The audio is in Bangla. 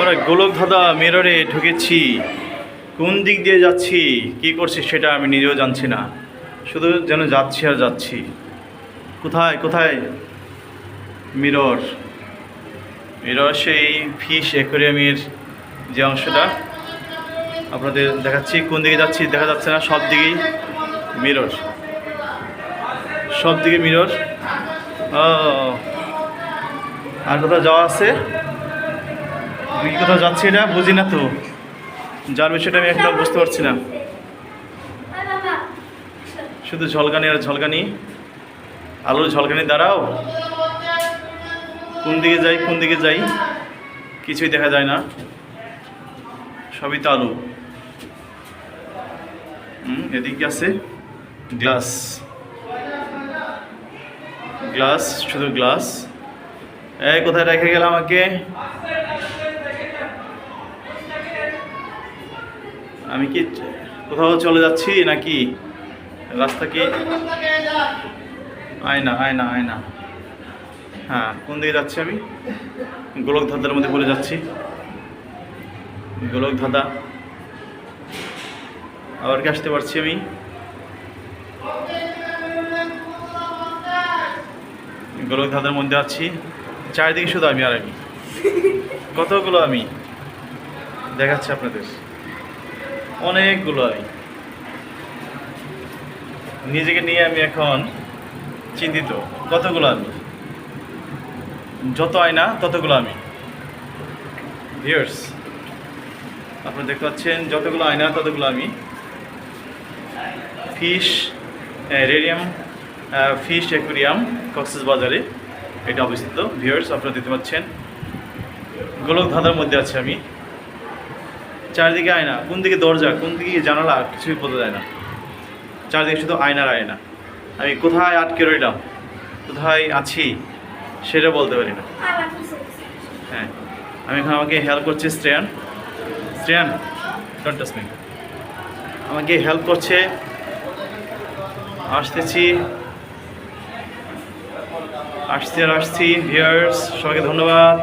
আমরা গোলক ধাঁধা মেররে ঢুকেছি। কোন দিক দিয়ে যাচ্ছি, কি করছি সেটা আমি নিজেও জানছি না। শুধু যেন যাচ্ছি আর যাচ্ছি। কোথায় কোথায় মিরর মিরর সেই ফিশ অ্যাকোরিয়ামের যে অংশটা, আপনাদের দেখাচ্ছি, কোন দিকে যাচ্ছি দেখা যাচ্ছে না, সব দিকেই মিরর সব দিকে মিরর আর কোথাও যাওয়া আছে? আমি কোথাও যাচ্ছি না, বুঝি না তো। যার বিষয়টা আমি একদম বুঝতে পারছি না। শুধু ঝলকানি আর ঝলকানি। আলুর ঝলকানি দাঁড়াও কোন দিকে যাই, কোন দিকে যাই, কিছুই দেখা যায় না। সবই তো আলু। এদিকে আছে? গ্লাস। গ্লাস, শুধু গ্লাস। এই, কোথায় রেখে গেল আমাকে? আমি কি কোথাও চলে যাচ্ছি নাকি? রাস্তা কি আয়না আয়না আয়না। হ্যাঁ কোন দিকে যাচ্ছি আমি? গোলক ধাঁধার মধ্যে পড়ে যাচ্ছি। গোলক ধাঁধা। আবার কি আসতে পারছি আমি? গোলক ধাঁধার মধ্যে আছি। চারিদিকে শুধু আমি আর আমি। কতগুলো আমি? দেখাচ্ছি আপনাদের। অনেকগুলো আমি নিজেকে নিয়ে আমি এখন চিন্তিত। কতগুলো আমি? যত আয়না, ততগুলো আমি। ভিউয়ার্স আপনারা দেখতে পাচ্ছেন, যতগুলো আয়না, ততগুলো আমি। Fish radium fish aquarium Cox's বাজারে এটা অবস্থিত। ভিউয়ার্স আপনারা দেখতে পাচ্ছেন। গোলক ধাঁধার মধ্যে আছে আমি। চারিদিকে আয়না, কোন দিকে দরজা, কোন দিকে জানালা কিছুই বোঝা যায় না। চারিদিকে শুধু আয়নার আয়না। আমি কোথায় আটকে রইলাম, কোথায় আছি, সেটা বলতে পারি না। হ্যাঁ আমি এখন আমাকে হেল্প করছে Shreyan. Shreyan don't touch me আমাকে হেল্প করছে, আসতেছি। আসছি আর আসছি ভিউয়ার্স সবাইকে ধন্যবাদ।